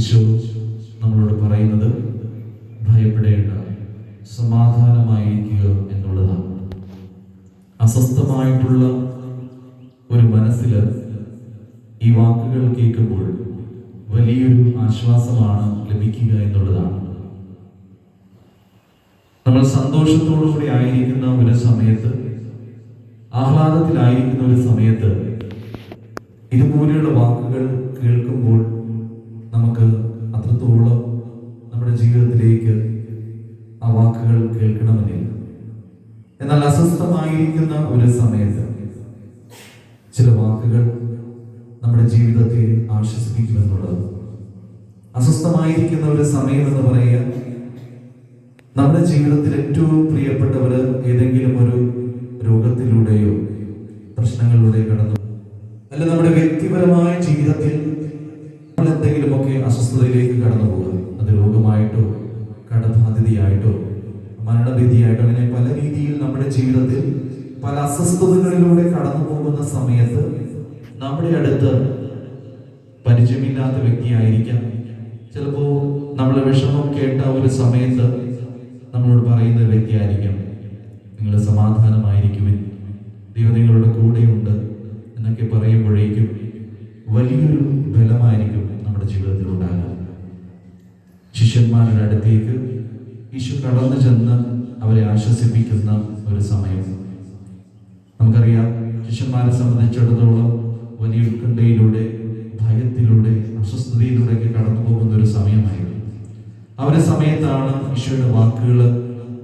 ഈശോ നമ്മളോട് പറയുന്നത് ഭയപ്പെടേണ്ട സമാധാനമായിരിക്കുക എന്നുള്ളതാണ്. അസ്വസ്ഥമായിട്ടുള്ള ഒരു മനസ്സിൽ ഈ വാക്കുകൾ കേൾക്കുമ്പോൾ വലിയൊരു ആശ്വാസമാണ് ലഭിക്കുക എന്നുള്ളതാണ്. നമ്മൾ സന്തോഷത്തോടുകൂടി ആയിരിക്കുന്ന ഒരു സമയത്ത് ആഹ്ലാദത്തിലായിരിക്കുന്ന ഒരു സമയത്ത് ഇതുപോലെയുള്ള വാക്കുകൾ കേൾക്കുമ്പോൾ അസ്വസ്ഥമായിരിക്കുന്ന ഒരു സമയത്ത് ചില വാക്കുകൾ നമ്മുടെ ജീവിതത്തെ ആശ്വസിപ്പിക്കുമെന്നുള്ളത്. അസ്വസ്ഥമായിരിക്കുന്ന ഒരു സമയം എന്ന് പറയുക നമ്മുടെ ജീവിതത്തിൽ ഏറ്റവും പ്രിയപ്പെട്ടവർ ഏതെങ്കിലും ഒരു രോഗത്തിലൂടെയോ പ്രശ്നങ്ങളിലൂടെയോ കടന്നു അല്ല നമ്മുടെ വ്യക്തിപരമായ ജീവിതത്തിൽ നമ്മൾ എന്തെങ്കിലുമൊക്കെ അസ്വസ്ഥതയിലേക്ക് കടന്നു പോകുക അത് രോഗമായിട്ടോ കടബാധിതയായിട്ടോ മരണഭീതിയായിട്ടോ അങ്ങനെ പല രീതിയിൽ നമ്മുടെ ജീവിതത്തിൽ പല അസ്വസ്ഥതകളിലൂടെ കടന്നു പോകുന്ന സമയത്ത് നമ്മുടെ അടുത്ത് പരിചയമില്ലാത്ത വ്യക്തിയായിരിക്കാം. ചിലപ്പോ നമ്മളെ വിഷമം കേട്ട ഒരു സമയത്ത് നമ്മളോട് പറയുന്ന വ്യക്തിയായിരിക്കാം. നിങ്ങൾ സമാധാനമായിരിക്കുവിൻ. ദൈവം നിങ്ങളുടെ കൂടെയുണ്ട് എന്നൊക്കെ പറയുമ്പോഴേക്കും വലിയൊരു ബലമായിരിക്കും നമ്മുടെ ജീവിതത്തിൽ ഉണ്ടാകാൻ ശിഷ്യന്മാരുടെ അടുത്തേക്ക് ഈശോ കടന്നു ചെന്ന് അവരെ ആശ്വസിപ്പിക്കുന്ന ഒരു സമയം. നമുക്കറിയാം ശിഷ്യന്മാരെ സംബന്ധിച്ചിടത്തോളം വലിയ ഉത്കണ്ഠയിലൂടെ ഭയത്തിലൂടെ അസ്വസ്ഥതയിലൂടെ ഒക്കെ കടന്നു പോകുന്ന ഒരു സമയമായിരുന്നു. ഒരു സമയത്താണ് ഈശോയുടെ വാക്കുകൾ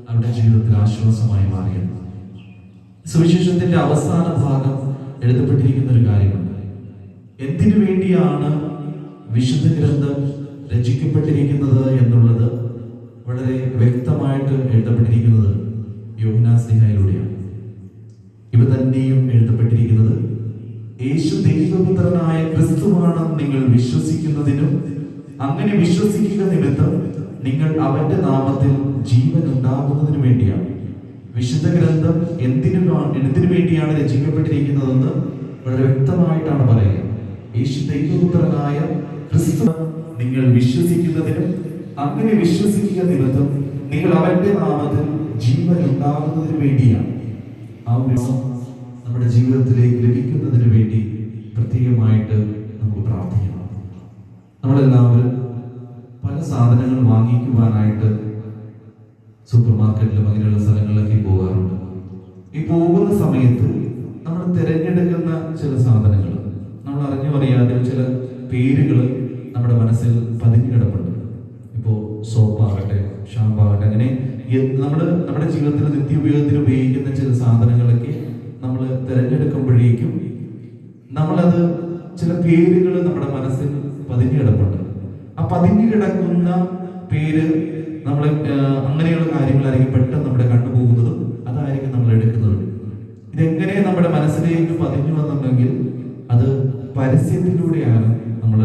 അവരുടെ ജീവിതത്തിൽ ആശ്വാസമായി മാറിയത്. സുവിശേഷത്തിന്റെ അവസാന ഭാഗം എഴുതപ്പെട്ടിരിക്കുന്ന ഒരു കാര്യമുണ്ട്. എന്തിനു വേണ്ടിയാണ് വിശുദ്ധ ഗ്രന്ഥം രചിക്കപ്പെട്ടിരിക്കുന്നത് എന്നുള്ളത് വളരെ വ്യക്തമായിട്ട് എഴുതപ്പെട്ടിരിക്കുന്നത് യോഹനാസ്ലിഹയിലൂടെയാണ് ഇവ തന്നെയും എഴുതപ്പെട്ടിരിക്കുന്നത്. യേശു ദൈവപുത്രനായ ക്രിസ്തുവാണ് നിങ്ങൾ വിശ്വസിക്കുന്നതിനും അങ്ങനെ വിശ്വസിക്കുക നിമിത്തം നിങ്ങൾ അവന്റെ നാമത്തിൽ ജീവൻ ഉണ്ടാകുന്നതിനു വേണ്ടിയാണ്. വിശുദ്ധ ഗ്രന്ഥം എന്തിനു എന്തിനു വേണ്ടിയാണ് രചിക്കപ്പെട്ടിരിക്കുന്നതെന്ന് വളരെ വ്യക്തമായിട്ടാണ് പറയുക യേശു ദൈവപുത്രനായ ക്രിസ്തു നിങ്ങൾ വിശ്വസിക്കുന്നതിനും അങ്ങനെ വിശ്വസിക്കുക നിമിത്തം നിങ്ങൾ അവന്റെ നാമത്തിൽ ജീവൻ ഉണ്ടാകുന്നതിന് വേണ്ടിയാണ്. ആ ഒരു നമ്മുടെ ജീവിതത്തിലേക്ക് ലഭിക്കുന്നതിന് വേണ്ടി പ്രത്യേകമായിട്ട് നമുക്ക് പ്രാർത്ഥിക്കണം. നമ്മളെല്ലാവരും പല സാധനങ്ങൾ വാങ്ങിക്കുവാനായിട്ട് സൂപ്പർ മാർക്കറ്റിലും അങ്ങനെയുള്ള സ്ഥലങ്ങളിലൊക്കെ പോകാറുണ്ട്. ഈ പോകുന്ന സമയത്ത് നമ്മൾ തിരഞ്ഞെടുക്കുന്ന ചില സാധനങ്ങൾ നമ്മൾ അറിഞ്ഞു അറിയാതെ ചില പേരുകൾ നമ്മുടെ മനസ്സിൽ പതിഞ്ഞു കിടപ്പുണ്ട്. ഇപ്പോൾ ഷാമ്പാകട്ടെ അങ്ങനെ നമ്മൾ നമ്മുടെ ജീവിതത്തിൽ നിത്യോപയോഗത്തിൽ ഉപയോഗിക്കുന്ന ചില സാധനങ്ങളൊക്കെ നമ്മൾ തിരഞ്ഞെടുക്കുമ്പോഴേക്കും നമ്മളത് ചില പേരുകൾ നമ്മുടെ മനസ്സിൽ പതിഞ്ഞു കിടപ്പുണ്ട്. ആ പതിഞ്ഞു കിടക്കുന്ന പേര് നമ്മൾ അങ്ങനെയുള്ള കാര്യങ്ങളായിരിക്കും പെട്ടെന്ന് നമ്മുടെ കണ്ണു പോകുന്നതും അതായിരിക്കും നമ്മൾ എടുക്കുന്നതും. ഇതെങ്ങനെ നമ്മുടെ മനസ്സിലേക്ക് പതിഞ്ഞു വന്നുണ്ടെങ്കിൽ അത് പരസ്യത്തിലൂടെയാണ് നമ്മൾ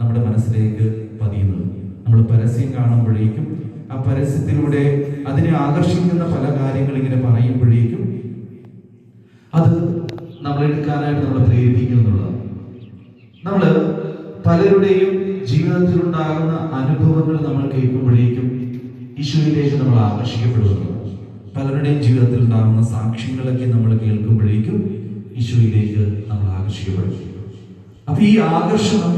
നമ്മുടെ മനസ്സിലേക്ക് പതിയുന്നത്. നമ്മൾ പരസ്യം കാണുമ്പോഴേക്കും ആ പരസ്യത്തിലൂടെ അതിനെ ആകർഷിക്കുന്ന പല കാര്യങ്ങൾ ഇങ്ങനെ പറയുമ്പോഴേക്കും അത് നമ്മൾ എടുക്കാനായിട്ട് നമ്മളെ പ്രേരിപ്പിക്കും എന്നുള്ളതാണ്. നമ്മൾ പലരുടെയും ജീവിതത്തിൽ ഉണ്ടാകുന്ന അനുഭവങ്ങൾ നമ്മൾ കേൾക്കുമ്പോഴേക്കും ഈശോയിലേക്ക് നമ്മൾ ആകർഷിക്കപ്പെടുന്നു. പലരുടെയും ജീവിതത്തിൽ ഉണ്ടാകുന്ന സാക്ഷ്യങ്ങളൊക്കെ നമ്മൾ കേൾക്കുമ്പോഴേക്കും ഈശോയിലേക്ക് നമ്മൾ ആകർഷിക്കപ്പെടും അപ്പൊ ഈ ആകർഷണം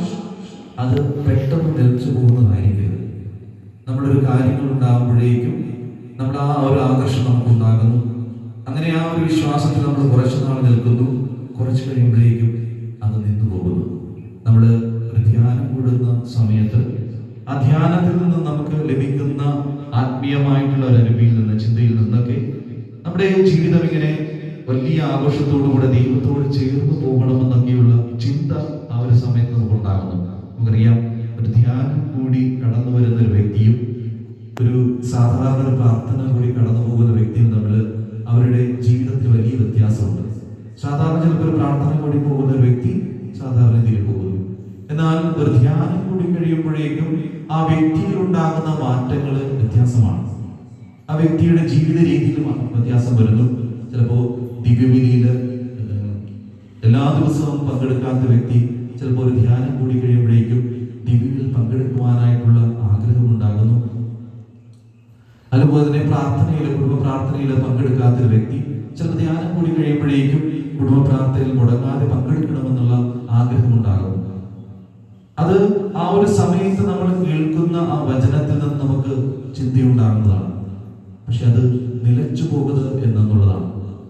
അത് പെട്ടെന്ന് തെളിച്ചു നമ്മളൊരു കാര്യങ്ങൾ ഉണ്ടാകുമ്പോഴേക്കും നമ്മൾ ആ ഒരു ആകർഷണം നമുക്ക് ഉണ്ടാകുന്നു അങ്ങനെ ആ ഒരു വിശ്വാസത്തിൽ നമ്മൾ കുറച്ചു നാൾ നിൽക്കുന്നു. കുറച്ച് കഴിയുമ്പോഴേക്കും അത് നിന്നു പോകുന്നു നമ്മൾ ഒരു ധ്യാനം കൂടുന്ന സമയത്ത് ആ ധ്യാനത്തിൽ നിന്ന് നമുക്ക് ലഭിക്കുന്ന ആത്മീയമായിട്ടുള്ള ഒരു അനുഭവിയിൽ നിന്ന് ചിന്തയിൽ നിന്നൊക്കെ നമ്മുടെ ജീവിതം ഇങ്ങനെ വലിയ ആഘോഷത്തോടുകൂടെ ദൈവത്തോട് ചേർന്ന് പോകണമെന്നൊക്കെയുള്ള ചിന്ത ആ ഒരു സമയത്ത് നമുക്ക് ഉണ്ടാകുന്നു നമുക്കറിയാം ഒരു ധ്യാനം കൂടി കടന്നു വരുന്ന ഒരു വ്യക്തിയും ഒരു സാധാരണ ഒരു പ്രാർത്ഥന കൂടി കടന്നു പോകുന്ന വ്യക്തിയും തമ്മിൽ അവരുടെ ജീവിതത്തിൽ വലിയ വ്യത്യാസമുണ്ട്. സാധാരണ ചിലപ്പോൾ ഒരു പ്രാർത്ഥന കൂടി പോകുന്ന ഒരു വ്യക്തി സാധാരണ രീതിയിൽ പോകുന്നു. എന്നാൽ ഒരു ധ്യാനം കൂടി കഴിയുമ്പോഴേക്കും ആ വ്യക്തിയിൽ ഉണ്ടാകുന്ന മാറ്റങ്ങൾ വ്യത്യാസമാണ്. ആ വ്യക്തിയുടെ ജീവിത രീതിയിലും വ്യത്യാസം വരുന്നു. ചിലപ്പോൾ ദിവ്യവിനിയിൽ എല്ലാ ദിവസവും പങ്കെടുക്കാത്ത വ്യക്തി ചിലപ്പോൾ ഒരു ധ്യാനം കൂടി പ്രാർത്ഥനയിൽ കുടുംബ പ്രാർത്ഥനയിൽ പങ്കെടുക്കാത്ത ഒരു വ്യക്തി ചിലപ്പോൾ ധ്യാനം കൂടി കഴിയുമ്പോഴേക്കും കുടുംബ പ്രാർത്ഥനയിൽ മുടങ്ങാതെ പങ്കെടുക്കണമെന്നുള്ള ആഗ്രഹമുണ്ടാകും അത് ആ ഒരു സമയത്ത് നമ്മൾ കേൾക്കുന്ന ആ വചനത്തിൽ നിന്ന് നമുക്ക് ചിന്തയുണ്ടാകുന്നതാണ്. പക്ഷെ അത് നിലച്ചു പോകരുത് എന്നുള്ളതാണ്.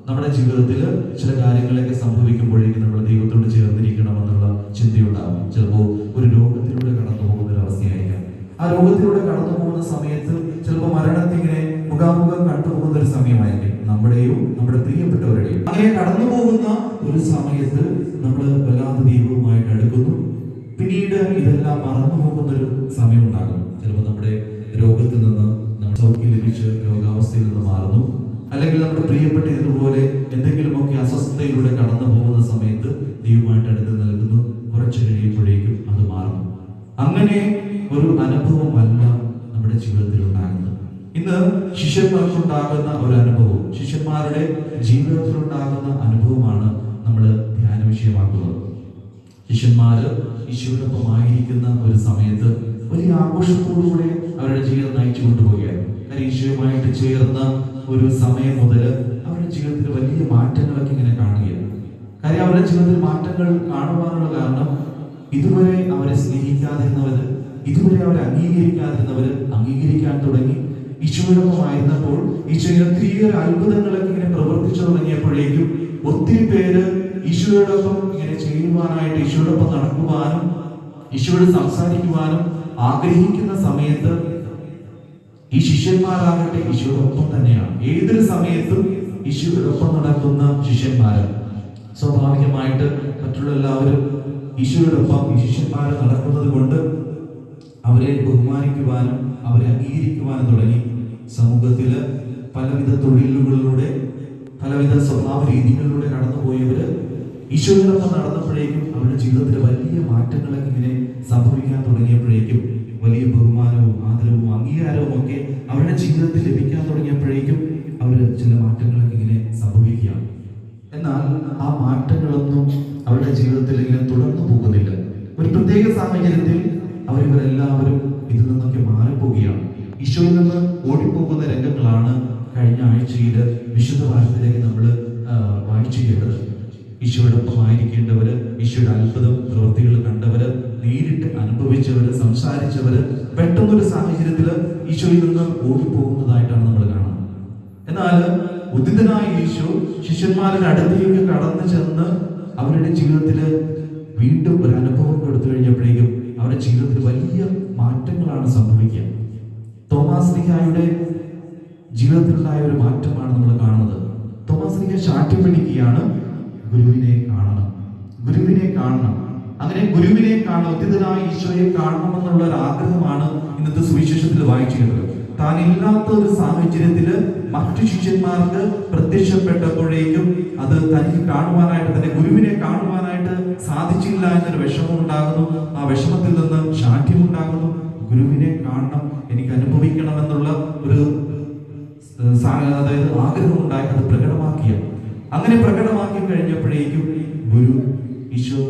നമ്മുടെ ജീവിതത്തിൽ ചില കാര്യങ്ങളൊക്കെ സംഭവിക്കുമ്പോഴേക്കും നമ്മൾ ദൈവത്തോട് ചേർന്നിരിക്കണം എന്നുള്ള ചിന്തയുണ്ടാകും. ചിലപ്പോൾ ഒരു രോഗത്തിലൂടെ കടന്നു പോകുന്ന ഒരു അവസ്ഥയായിരിക്കാം ആ രോഗത്തിലൂടെ കടന്നു പോകുന്ന സമയത്ത് ചിലപ്പോൾ മരണത്തെ ഇങ്ങനെ മുഖാമുഖം കണ്ടുപോകുന്ന ഒരു സമയമായിരിക്കും. നമ്മുടെയും നമ്മുടെ പ്രിയപ്പെട്ടവരുടെയും. അങ്ങനെ കടന്നു പോകുന്ന ഒരു സമയത്ത് നമ്മൾ വല്ലാതെ ദൈവവുമായിട്ട് അടുക്കുന്നു. പിന്നീട് ഇതെല്ലാം മറന്നു പോകുന്ന ഒരു സമയം ഉണ്ടാകും ചിലപ്പോൾ നമ്മുടെ രോഗത്തിൽ നിന്ന് നമ്മൾ സൗഖ്യം ലഭിച്ച് രോഗാവസ്ഥയിൽ നിന്ന് മാറുന്നു. അല്ലെങ്കിൽ നമ്മുടെ പ്രിയപ്പെട്ട ഇതുപോലെ എന്തെങ്കിലുമൊക്കെ അസ്വസ്ഥതയിലൂടെ കടന്നു പോകുന്ന സമയത്ത് ദൈവമായിട്ട് അടുത്ത് നൽകുന്നു കുറച്ച് കഴിയുമ്പോഴേക്കും അത് മാറുന്നു. അങ്ങനെ ഒരു അനുഭവമല്ല നമ്മുടെ ജീവിതത്തിൽ ഉണ്ടാകുന്നത് ഇന്ന് ശിഷ്യന്മാർക്കുണ്ടാകുന്ന ഒരു അനുഭവം ശിഷ്യന്മാരുടെ ജീവിതത്തിൽ ഉണ്ടാകുന്ന അനുഭവമാണ് നമ്മൾ ധ്യാന വിഷയമാക്കുന്നത് ശിഷ്യന്മാര് ആയിരിക്കുന്ന ഒരു സമയത്ത് വലിയ ആഘോഷത്തോടുകൂടെ അവരുടെ ജീവിതം നയിച്ചു കൊണ്ടുപോവുകയായിരുന്നു കാരണം ഈശോയുമായിട്ട് ചേർന്ന ഒരു സമയം മുതൽ അവരുടെ ജീവിതത്തിൽ വലിയ മാറ്റങ്ങളൊക്കെ ഇങ്ങനെ കാണുകയാണ് കാര്യം അവരുടെ ജീവിതത്തിൽ മാറ്റങ്ങൾ കാണുവാനുള്ള കാരണം ഇതുവരെ അവരെ സ്നേഹിക്കാതിരുന്നവര് ഇതുവരെ അവരെ അംഗീകരിക്കാതിരുന്നവര് അംഗീകരിക്കാൻ തുടങ്ങി. ഈശോയോടൊപ്പമായിരുന്നപ്പോൾ ഈശോ ഒത്തിരിയേറെ അത്ഭുതങ്ങളൊക്കെ ഇങ്ങനെ പ്രവർത്തിച്ചു തുടങ്ങിയപ്പോഴേക്കും ഒത്തിരി പേര് ഈശോയോടൊപ്പം ഇങ്ങനെ ചെയ്യുവാനായിട്ട് ഈശോയോടൊപ്പം നടക്കുവാനും ഈശോയോട് സംസാരിക്കുവാനും ആഗ്രഹിക്കുന്ന സമയത്ത് ഈ ശിഷ്യന്മാരാകട്ടെ ഈശോയോടൊപ്പം തന്നെയാണ്. ഏതൊരു സമയത്തും ഈശോയോടൊപ്പം നടക്കുന്ന ശിഷ്യന്മാർ സ്വാഭാവികമായിട്ട് മറ്റുള്ള എല്ലാവരും ഈശോയോടൊപ്പം ഈ ശിഷ്യന്മാർ നടക്കുന്നത് കൊണ്ട് അവരെ ബഹുമാനിക്കുവാനും അവരെ അംഗീകരിക്കുവാനും തുടങ്ങി. സമൂഹത്തിൽ പലവിധ തൊഴിലുകളിലൂടെ പലവിധ സ്വഭാവ രീതികളിലൂടെ കടന്നുപോയവര് ഈശോയോടൊപ്പം നടന്നപ്പോഴേക്കും അവരുടെ ജീവിതത്തിൽ വലിയ മാറ്റങ്ങളൊക്കെ ഇങ്ങനെ സംഭവിക്കാൻ തുടങ്ങിയപ്പോഴേക്കും വലിയ ബഹുമാനവും ആദരവും അംഗീകാരവും ഒക്കെ അവരുടെ ജീവിതത്തിൽ ലഭിക്കാൻ തുടങ്ങിയപ്പോഴേക്കും അവർ ചില മാറ്റങ്ങളൊക്കെ ഇങ്ങനെ സംഭവിക്കുകയാണ്. എന്നാൽ ആ മാറ്റങ്ങളൊന്നും അവരുടെ ജീവിതത്തിൽ ഇങ്ങനെ തുടർന്നു പോകുന്നില്ല. ഒരു പ്രത്യേക സാഹചര്യത്തിൽ അവരിവരെല്ലാവരും ഇതിൽ നിന്നൊക്കെ മാറിപ്പോവുകയാണ്. ഈശോയിൽ നിന്ന് ഓടിപ്പോകുന്ന രംഗങ്ങളാണ് കഴിഞ്ഞ ആഴ്ചയിൽ വിശുദ്ധ ഭാഷത്തിലേക്ക് നമ്മൾ വായിച്ചു കേട്ടത് ഈശോയോടൊപ്പമായിരിക്കേണ്ടവര് ഈശോയുടെ അത്ഭുതം പ്രവൃത്തികൾ കണ്ടവര് നേരിട്ട് അനുഭവിച്ചവര് സംസാരിച്ചവര് പെട്ടെന്നൊരു സാഹചര്യത്തിൽ ഈശോയിൽ നിന്ന് ഓടിപ്പോകുന്നതായിട്ടാണ് നമ്മൾ കാണുന്നത്. എന്നാൽ ഉദിതനായ ഈശോ ശിഷ്യന്മാരുടെ അടുത്തേക്ക് കടന്നു ചെന്ന് അവരുടെ ജീവിതത്തിൽ വീണ്ടും ഒരു അനുഭവം കൊടുത്തു കഴിഞ്ഞപ്പോഴേക്കും അവരുടെ ജീവിതത്തിൽ വലിയ മാറ്റങ്ങളാണ് സംഭവിക്കുക. തോമാസ് ലിഹായുടെ ജീവിതത്തിലുണ്ടായ ഒരു മാറ്റമാണ് നമ്മൾ കാണുന്നത്. തോമാസ് ലിഹ ശാഠ്യം പിടിക്കുകയാണ് ഗുരുവിനെ കാണണം. ഗുരുവിനെ കാണണം. അങ്ങനെ ഗുരുവിനെ കാണണം അത്യതനായ ഈശോയെ കാണണമെന്നുള്ള ഒരു ആഗ്രഹമാണ് ഇന്നത്തെ സുവിശേഷത്തിൽ വായിച്ചിരുന്നത്. താൻ ഇല്ലാത്ത ഒരു സാഹചര്യത്തിൽ മറ്റു ശിഷ്യന്മാർക്ക് പ്രത്യക്ഷപ്പെട്ടപ്പോഴേക്കും അത് തനിക്ക് കാണുവാനായിട്ട് തന്നെ ഗുരുവിനെ കാണുവാനായിട്ട് സാധിച്ചില്ല എന്നൊരു വിഷമം ഉണ്ടാകുന്നു. ആ വിഷമത്തിൽ നിന്ന് ശാഠ്യം ഉണ്ടാകുന്നു. ഗുരുവിനെ കാണണം എനിക്ക് അനുഭവിക്കണം എന്നുള്ള ഒരു അതായത് ആഗ്രഹം ഉണ്ടായി അത് പ്രകടമാക്കിയ. അങ്ങനെ പ്രകടമാക്കി കഴിഞ്ഞപ്പോഴേക്കും ഗുരു ഈശോ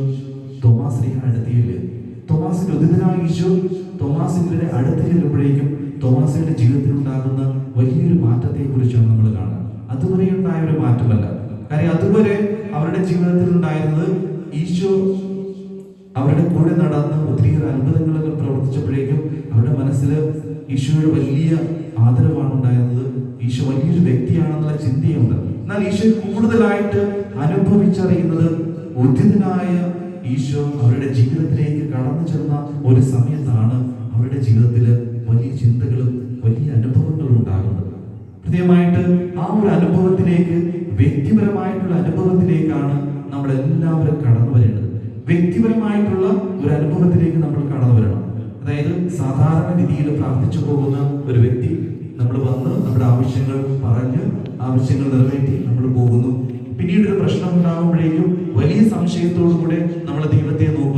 തോമാസിനെ അടുത്തിയില്ല തോമാസിന്റെ ഉദിതനായ ഈശോ തോമാസിന്റെ അടുത്ത് ചെല്ലുമ്പോഴേക്കും തോമാസിന്റെ ജീവിതത്തിൽ ഉണ്ടാകുന്ന വലിയൊരു മാറ്റത്തെ കുറിച്ചാണ് നമ്മൾ കാണുന്നത് അതുവരെ ഉണ്ടായ ഒരു മാറ്റമല്ല. കാര്യം അതുവരെ അവരുടെ ജീവിതത്തിൽ ഉണ്ടായിരുന്നത് ഈശോ അവരുടെ കൂടെ നടന്ന് ഒത്തിരിയേറെ അത്ഭുതങ്ങളൊക്കെ പ്രവർത്തിച്ചപ്പോഴേക്കും അവരുടെ മനസ്സിൽ ഈശോയുടെ വലിയ ആദരവാണ് ഉണ്ടായിരുന്നത്. ഈശോ വലിയൊരു വ്യക്തിയാണെന്നുള്ള ചിന്തയുണ്ട്. എന്നാൽ ഈശോ കൂടുതലായിട്ട് അനുഭവിച്ചറിയുന്നത് ഉചിതനായ ഈശോ അവരുടെ ജീവിതത്തിലേക്ക് കടന്നു ചെന്ന ഒരു സമയത്താണ് അവരുടെ ജീവിതത്തിൽ വലിയ ചിന്തകളും വലിയ അനുഭവങ്ങളും ഉണ്ടാകുന്നത്. കൃത്യമായിട്ട് ആ ഒരു അനുഭവത്തിലേക്ക് വ്യക്തിപരമായിട്ടുള്ള അനുഭവത്തിലേക്കാണ് നമ്മൾ എല്ലാവരും കടന്നു വരേണ്ടത്. വ്യക്തിപരമായിട്ടുള്ള ഒരു അനുഭവത്തിലേക്ക് നമ്മൾ കടന്നു വരണം. അതായത് സാധാരണ രീതിയിൽ പ്രാർത്ഥിച്ചു പോകുന്ന ഒരു വ്യക്തി നമ്മൾ വന്ന് നമ്മുടെ ആവശ്യങ്ങൾ പറഞ്ഞ് ആവശ്യങ്ങൾ നിറവേറ്റി നമ്മൾ പോകുന്നു. പിന്നീട് ഒരു പ്രശ്നം ഉണ്ടാകുമ്പോഴേക്കും വലിയ സംശയത്തോടു കൂടെ നമ്മൾ ദൈവത്തെ നോക്കുന്നു.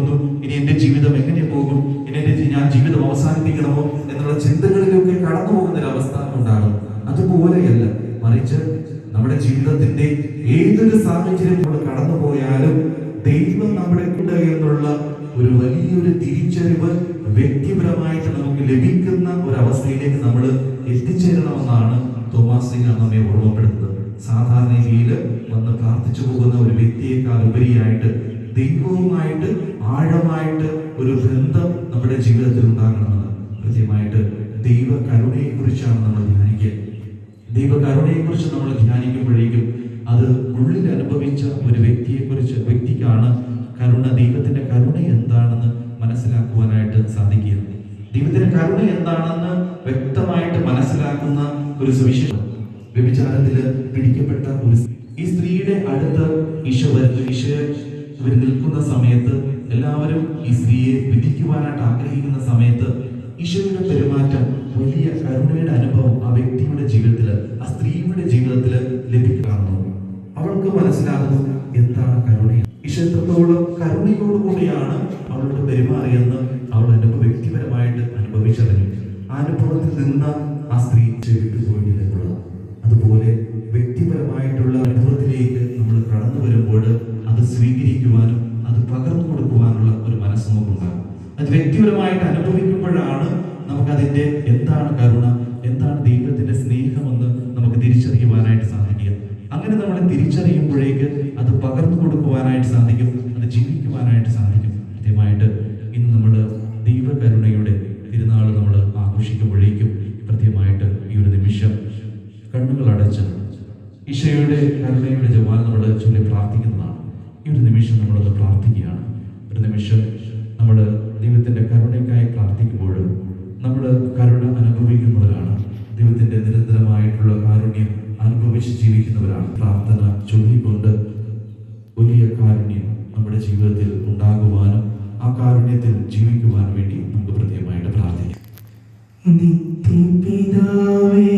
പ്രാർത്ഥിച്ചു പോകുന്ന ഒരു വ്യക്തിയേക്കാൾ ഉപരിയായിട്ട് ദൈവവുമായിട്ട് ആഴമായിട്ട് ഒരു ബന്ധം നമ്മുടെ ജീവിതത്തിൽ ഉണ്ടാകണമെന്ന് കൃത്യമായിട്ട് ദൈവ കരുണയെ കുറിച്ചാണ് നമ്മൾ ധ്യാനിക്കുക. ദൈവ കരുണയെ കുറിച്ച് നമ്മൾ ധ്യാനിക്കുമ്പോഴേക്കും അത് ഉള്ളിൽ അനുഭവിച്ച ഒരു വ്യക്തിയെ കുറിച്ച് വ്യക്തിക്കാണ് കരുണ ദൈവത്തിന്റെ കരുണ എന്താണെന്ന് മനസ്സിലാക്കുവാനായിട്ട് സാധിക്കുക. ദൈവത്തിന്റെ കരുണ എന്താണെന്ന് വ്യക്തമായിട്ട് മനസ്സിലാക്കുന്ന ഒരു സുവിശേഷം വ്യഭിചാരത്തിൽ പിടിക്കപ്പെട്ട ഒരു. ഈ സ്ത്രീയുടെ അടുത്ത് ഈശോ വരുന്നു ഈശോ നിൽക്കുന്ന സമയത്ത് എല്ലാവരും ഈ സ്ത്രീയെ വിധിക്കുവാനായിട്ട് ആഗ്രഹിക്കുന്ന സമയത്ത് ഈശോയുടെ പെരുമാറ്റം വലിയ കരുണയുടെ അനുഭവം ആ വ്യക്തിയുടെ ജീവിതത്തിൽ ആ സ്ത്രീയുടെ ജീവിതത്തിൽ ലഭിക്കാറുണ്ട് അവൾക്ക് മനസ്സിലാകുന്നു എന്താണ് കരുണ. ഈശോ എത്രത്തോളം കരുണയോടുകൂടിയാണ് അവളോട് പെരുമാറിയെന്ന് അവൾ അനുഭവം വ്യക്തിപരമായിട്ട് അനുഭവിച്ചറിഞ്ഞു. ആ അനുഭവത്തിൽ നിന്ന് ആ സ്ത്രീ വിട്ടുപോയിട്ടില്ല എന്നുള്ളത്. അതുപോലെ വ്യക്തിപരമായിട്ടുള്ള അനുഭവത്തിലേക്ക് നമ്മൾ കടന്നു വരുമ്പോൾ അത് സ്വീകരിക്കുവാനും അത് പകർന്നു കൊടുക്കുവാനുള്ള ഒരു മനസ്സ് നമുക്കുണ്ടാകും അത് വ്യക്തിപരമായിട്ട് അനുഭവിക്കുമ്പോഴാണ് നമുക്കതിന്റെ എന്താണ് കരുണ എന്താണ് ദൈവത്തിന്റെ സ്നേഹമെന്ന് നമുക്ക് തിരിച്ചറിയുവാനായിട്ട് സാധിക്കുക. അങ്ങനെ നമ്മൾ തിരിച്ചറിയുമ്പോഴേക്ക് അത് പകർന്നു കൊടുക്കുവാനായിട്ട് സാധിക്കും അത് ജീവിക്കുവാനായിട്ട് സാധിക്കും. കൃത്യമായിട്ട് ഇന്ന് നമ്മൾ ദൈവകരുണയുടെ തിരുനാൾ നമ്മൾ ആഘോഷിക്കുമ്പോഴേക്കും കൃത്യമായിട്ട് ഈ ഒരു നിമിഷം കണ്ണുകൾ അടച്ച് ഈശോയുടെ കരുണയുടെ ജവാൻ നമ്മൾ ചൊല്ലി പ്രാർത്ഥിക്കുന്നതാണ് ഈ ഒരു നിമിഷം നമ്മളത് പ്രാർത്ഥിക്കുകയാണ് ഒരു നിമിഷം നമ്മൾ ദൈവത്തിന്റെ കരുണയ്ക്കായി പ്രാർത്ഥിക്കുമ്പോൾ നമ്മൾ കരുണ അനുഭവിക്കുന്നവരാണ്. ദൈവത്തിന്റെ നിരന്തരമായിട്ടുള്ള കാരുണ്യം അനുഭവിച്ച് ജീവിക്കുന്നവരാണ്. പ്രാർത്ഥന ചൊല്ലിക്കൊണ്ട് വലിയ കാരുണ്യം നമ്മുടെ ജീവിതത്തിൽ ഉണ്ടാകുവാനും ആ കാരുണ്യത്തിൽ ജീവിക്കുവാനും വേണ്ടി നമുക്ക് പ്രത്യേകമായിട്ട് പ്രാർത്ഥിക്കാം. നിത്യപിതാവേ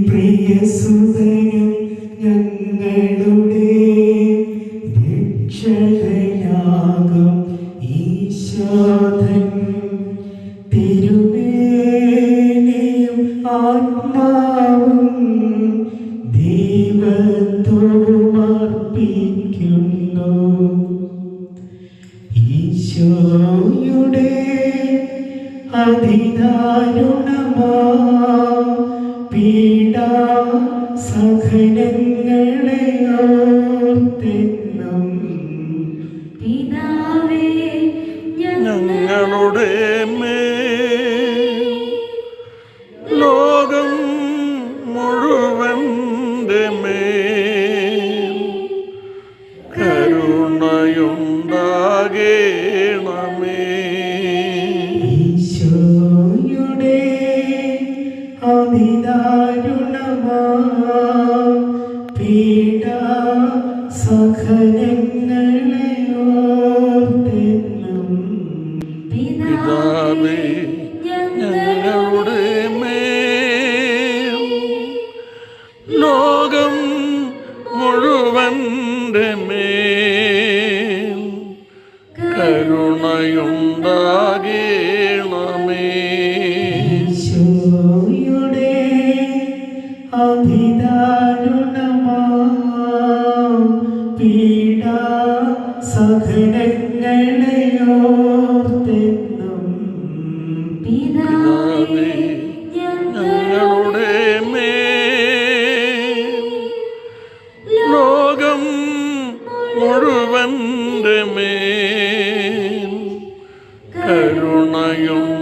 നിൻ പ്രിയസുതനും ഞങ്ങളുടെ രക്ഷകനാകും ഈശോധൻ. തിരുവേലിയും ആത്മാവും ദൈവത്തോമർപ്പിക്കുന്നു ഈശോയുടെ അതിദാരുണമാ പീഡാ സഹനങ്ങളെ ഓർത്തെന്നും പിതാവേ ഞങ്ങളുടെ ലോകം മുഴുവന്റെ മേൽ കരുണയുണ്ടാകേണമേ. ഈശോയുടെ അതിദാരുണമാ ലോകം മുഴുവന്റെ മേൽ കരുണയുണ്ടാകേണമേ മുഴുവന്റെ മേൽ കരുണയുണ്ടാകേണമേ